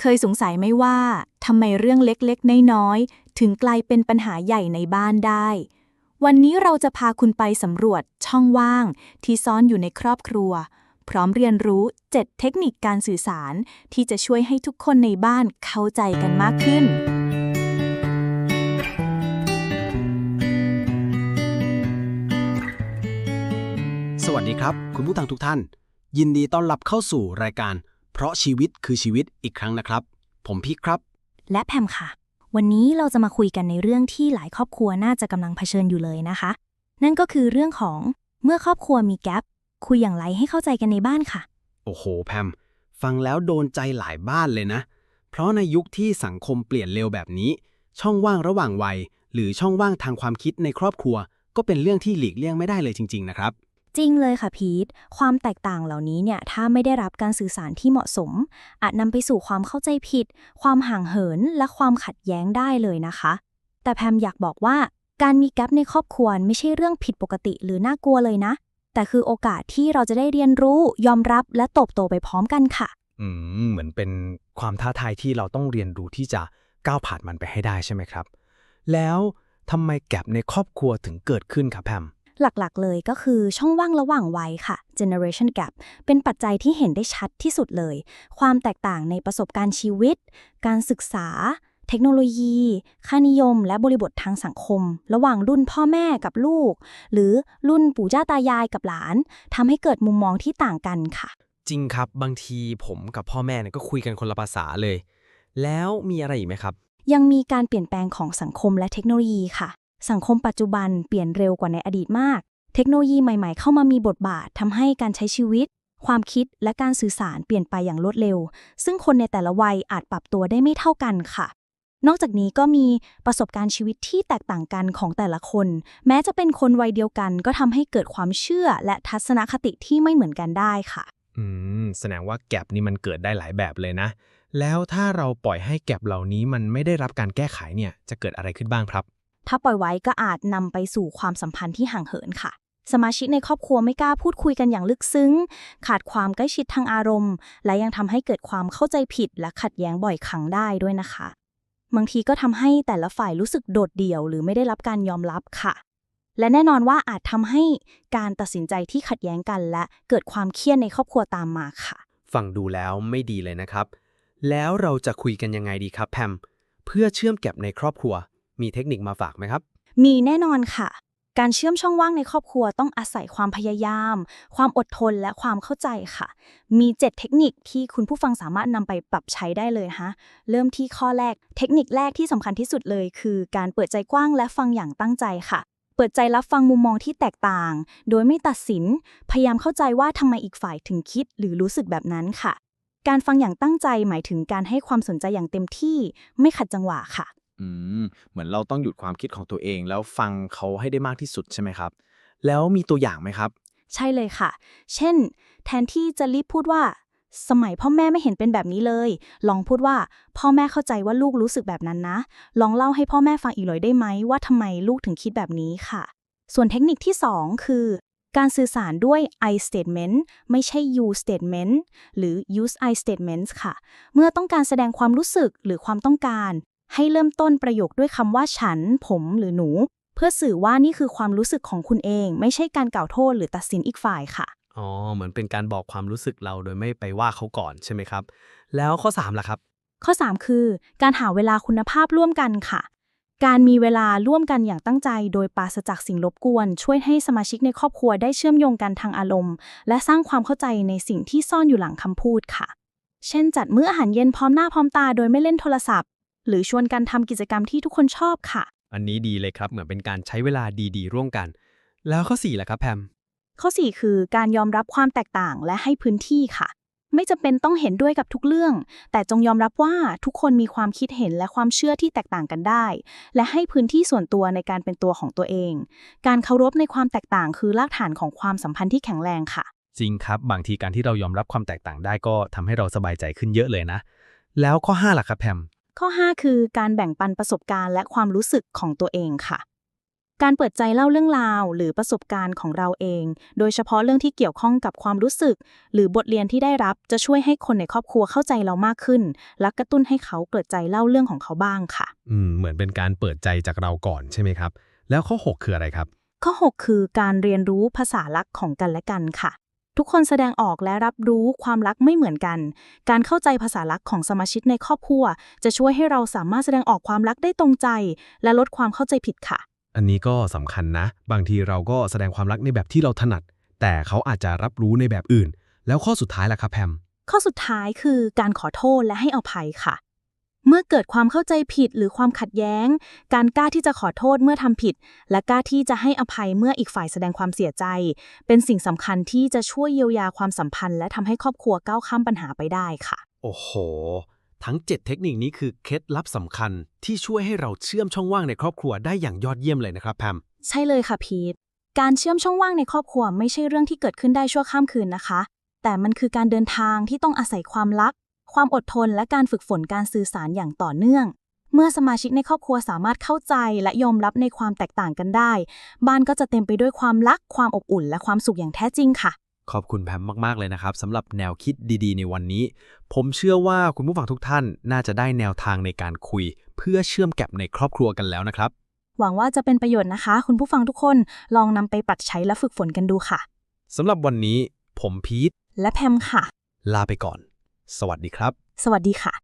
เคยสงสัยไหมว่าทำไมเรื่องเล็กๆ น้อยๆ ถึงกลายเป็นปัญหาใหญ่ในบ้านได้ วันนี้เราจะพาคุณไปสำรวจช่องว่าง ที่ซ่อนอยู่ในครอบครัว พร้อมเรียนรู้ 7 เทคนิคการสื่อสาร ที่จะช่วยให้ทุกคนในบ้านเข้าใจกันมากขึ้น สวัสดีครับ คุณผู้ฟังทุกท่าน ยินดีต้อนรับเข้าสู่รายการ เพราะชีวิตคือชีวิตอีกครั้งนะครับ ผมพี่ครับ และแพมค่ะ วันนี้เราจะมาคุยกันในเรื่องที่หลายครอบครัวน่าจะกำลังเผชิญอยู่เลยนะคะ นั่นก็คือเรื่องของเมื่อครอบครัวมีแกลบคุยอย่างไรให้เข้าใจกันในบ้านค่ะ โอ้โหแพม ฟังแล้วโดนใจหลายบ้านเลยนะ เพราะในยุคที่สังคมเปลี่ยนเร็วแบบนี้ ช่องว่างระหว่างวัย หรือช่องว่างทางความคิดในครอบครัว ก็เป็นเรื่องที่หลีกเลี่ยงไม่ได้เลยจริง ๆ นะครับ จริงเลยค่ะพีท ความแตกต่างเหล่านี้เนี่ยถ้าไม่ได้รับการสื่อสารที่เหมาะสม อาจนำไปสู่ความเข้าใจผิด ความห่างเหินและความขัดแย้งได้เลยนะคะ แต่แพมอยากบอกว่าการมีแกลบในครอบครัวไม่ใช่เรื่องผิดปกติหรือน่ากลัวเลยนะ แต่คือโอกาสที่เราจะได้เรียนรู้ยอมรับและเติบโตไปพร้อมกันค่ะ อืมเหมือนเป็นความท้าทายที่เราต้องเรียนรู้ที่จะก้าวผ่านมันไปให้ได้ใช่ไหมครับ แล้วทำไมแกลบในครอบครัวถึงเกิดขึ้นครับแพม หลักๆ เลยก็คือช่องว่างระหว่างวัยค่ะ generation gap เป็นปัจจัยที่เห็นได้ชัดที่สุดเลย ความแตกต่างในประสบการณ์ชีวิต การศึกษา เทคโนโลยี ค่านิยม และบริบททางสังคม ระหว่างรุ่นพ่อแม่กับลูก หรือรุ่นปู่ย่าตายายกับหลานทำให้เกิดมุมมองที่ต่างกันค่ะ จริงครับบางทีผมกับพ่อแม่เนี่ยก็คุยกันคนละภาษาเลย แล้วมีอะไรอีกไหมครับยังมีการเปลี่ยนแปลงของสังคมและเทคโนโลยีค่ะ สังคมปัจจุบันเปลี่ยนเร็วกว่าในอดีตมาก เทคโนโลยีใหม่ๆ เข้ามามีบทบาททำให้การใช้ชีวิต ความคิดและการสื่อสารเปลี่ยนไปอย่างรวดเร็ว ซึ่งคนในแต่ละวัยอาจปรับตัวได้ไม่เท่ากันค่ะ นอกจากนี้ก็มีประสบการณ์ชีวิตที่แตกต่างกันของแต่ละคน แม้จะเป็นคนวัยเดียวกัน ก็ทำให้เกิดความเชื่อและทัศนคติที่ไม่เหมือนกันได้ค่ะ อืมแสดงว่าแกลบนี่มันเกิดได้หลายแบบเลยนะ แล้วถ้าเราปล่อยให้แกลบเหล่านี้มันไม่ได้รับการแก้ไขเนี่ยจะเกิดอะไรขึ้นบ้างครับ ถ้าปล่อยไว้ก็อาจนำไปสู่ความสัมพันธ์ที่ห่างเหินค่ะ สมาชิกในครอบครัวไม่กล้าพูดคุยกันอย่างลึกซึ้ง ขาดความใกล้ชิดทางอารมณ์ และยังทำให้เกิดความเข้าใจผิดและขัดแย้งบ่อยครั้งได้ด้วยนะคะ บางทีก็ทำให้แต่ละฝ่ายรู้สึกโดดเดี่ยว หรือไม่ได้รับการยอมรับค่ะและแน่นอนว่าอาจทำให้การตัดสินใจที่ขัดแย้งกัน และเกิดความเครียดในครอบครัวตามมาค่ะ ฟังดูแล้วไม่ดีเลยนะครับ แล้วเราจะคุยกันยังไงดีครับแพม เพื่อเชื่อมแก็บในครอบครัว มีเทคนิคมาฝากไหมครับ มีแน่นอนค่ะ การเชื่อมช่องว่างในครอบครัวต้องอาศัยความพยายาม ความอดทนและความเข้าใจค่ะ มี 7 เทคนิคที่คุณผู้ฟังสามารถนำไปปรับใช้ได้เลยฮะ เริ่มที่ข้อแรก เทคนิคแรกที่สำคัญที่สุดเลย คือการเปิดใจกว้างและฟังอย่างตั้งใจค่ะเปิดใจรับฟังมุมมองที่แตกต่าง โดยไม่ตัดสิน พยายามเข้าใจว่าทำไมอีกฝ่ายถึงคิดหรือรู้สึกแบบนั้นค่ะ การฟังอย่างตั้งใจหมายถึงการให้ความสนใจอย่างเต็มที่ ไม่ขัดจังหวะค่ะ อืม เหมือนเราต้องหยุดความคิดของตัวเอง แล้วฟังเขาให้ได้มากที่สุดใช่ไหมครับ แล้วมีตัวอย่างไหมครับ ใช่เลยค่ะ เช่น แทนที่จะรีบพูดว่า สมัยพ่อแม่ไม่เห็นเป็นแบบนี้เลย ลองพูดว่า พ่อแม่เข้าใจว่าลูกรู้สึกแบบนั้นนะ ลองเล่าให้พ่อแม่ฟังอีกหน่อยได้ไหมว่าทำไมลูกถึงคิดแบบนี้ค่ะ ส่วนเทคนิคที่ 2 คือ การสื่อสารด้วย I statement ไม่ใช่ you statement หรือ use I statements ค่ะ เมื่อต้องการแสดงความรู้สึกหรือความต้องการ ให้เริ่มต้นประโยคด้วยคำว่าฉัน ผมหรือหนู เพื่อสื่อว่านี่คือความรู้สึกของคุณเอง ไม่ใช่การกล่าวโทษหรือตัดสินอีกฝ่ายค่ะ อ๋อ เหมือนเป็นการบอกความรู้สึกเราโดยไม่ไปว่าเขาก่อนใช่ไหมครับ แล้วข้อ3ล่ะครับ ข้อ 3 คือ การหาเวลาคุณภาพร่วมกันค่ะ การมีเวลาร่วมกันอย่างตั้งใจ โดยปราศจากสิ่งรบกวน ช่วยให้สมาชิกในครอบครัวได้เชื่อมโยงกันทางอารมณ์ และสร้างความเข้าใจในสิ่งที่ซ่อนอยู่หลังคำพูดค่ะ เช่น จัดมื้ออาหารเย็นพร้อมหน้าพร้อมตา โดยไม่เล่นโทรศัพท์ หรือชวนกันทำกิจกรรมที่ทุกคนชอบค่ะ อันนี้ดีเลยครับเหมือนเป็นการใช้เวลาดีๆ ร่วมกัน แล้วข้อ4ล่ะครับแพมข้อ 4 คือการยอมรับความแตกต่างและให้พื้นที่ค่ะ ไม่จำเป็นต้องเห็นด้วยกับทุกเรื่อง แต่จงยอมรับว่าทุกคนมีความคิดเห็นและความเชื่อที่แตกต่างกันได้ และให้พื้นที่ส่วนตัวในการเป็นตัวของตัวเอง การเคารพในความแตกต่างคือรากฐานของความสัมพันธ์ที่แข็งแรงค่ะ จริงครับ บางทีการที่เรายอมรับความแตกต่างได้ก็ทำให้เราสบายใจขึ้นเยอะเลยนะ แล้วข้อ5ล่ะครับแพม ข้อ 5 คือการแบ่งปันประสบการณ์และความรู้สึกของตัวเองค่ะ การเปิดใจเล่าเรื่องราว หรือประสบการณ์ของเราเอง โดยเฉพาะเรื่องที่เกี่ยวข้องกับความรู้สึก หรือบทเรียนที่ได้รับจะช่วยให้คนในครอบครัวเข้าใจเรามากขึ้น และกระตุ้นให้เขาเปิดใจเล่าเรื่องของเขาบ้างค่ะ อืมเหมือนเป็นการเปิดใจจากเราก่อนใช่ไหมครับ แล้วข้อ 6 คืออะไรครับ ข้อ 6 คือการเรียนรู้ภาษารักของกันและกันค่ะ ทุกคนแสดงออกและรับรู้ความรักไม่เหมือนกัน การเข้าใจภาษารักของสมาชิกในครอบครัว จะช่วยให้เราสามารถแสดงออกความรักได้ตรงใจ และลดความเข้าใจผิดค่ะ อันนี้ก็สำคัญนะ บางทีเราก็แสดงความรักในแบบที่เราถนัด แต่เขาอาจจะรับรู้ในแบบอื่น แล้วข้อสุดท้ายล่ะครับแพมข้อสุดท้ายคือการขอโทษและให้อภัยค่ะ เมื่อเกิดความเข้าใจผิดหรือความขัดแย้ง การกล้าที่จะขอโทษเมื่อทำผิด และกล้าที่จะให้อภัยเมื่ออีกฝ่ายแสดงความเสียใจ เป็นสิ่งสำคัญที่จะช่วยเยียวยาความสัมพันธ์ และทำให้ครอบครัวก้าวข้ามปัญหาไปได้ค่ะ โอ้โห ทั้ง 7 เทคนิคนี้คือเคล็ดลับสำคัญที่ช่วยให้เราเชื่อมช่องว่างในครอบครัวได้อย่างยอดเยี่ยมเลยนะครับแพมใช่เลยค่ะพีทการเชื่อมช่องว่างในครอบครัวไม่ใช่เรื่องที่เกิดขึ้นได้ชั่วข้ามคืนนะคะ แต่มันคือการเดินทางที่ต้องอาศัยความรัก ความอดทนและการฝึกฝนการสื่อสารอย่างต่อเนื่อง เมื่อสมาชิกในครอบครัวสามารถเข้าใจและยอมรับในความแตกต่างกันได้ บ้านก็จะเต็มไปด้วยความรักความอบอุ่น และความสุขอย่างแท้จริงค่ะ ขอบคุณแพมมาก ๆ เลยนะครับสำหรับแนวคิดดีๆ ในวันนี้ ผมเชื่อว่าคุณผู้ฟังทุกท่านน่าจะได้แนวทางในการคุย เพื่อเชื่อมแก็บในครอบครัวกันแล้วนะครับ หวังว่าจะเป็นประโยชน์นะคะ คุณผู้ฟังทุกคนลองนำไปปรับใช้และฝึกฝนกันดูค่ะสำหรับวันนี้ ผมพีทและแพมค่ะ ลาไปก่อน สวัสดีครับ สวัสดีค่ะ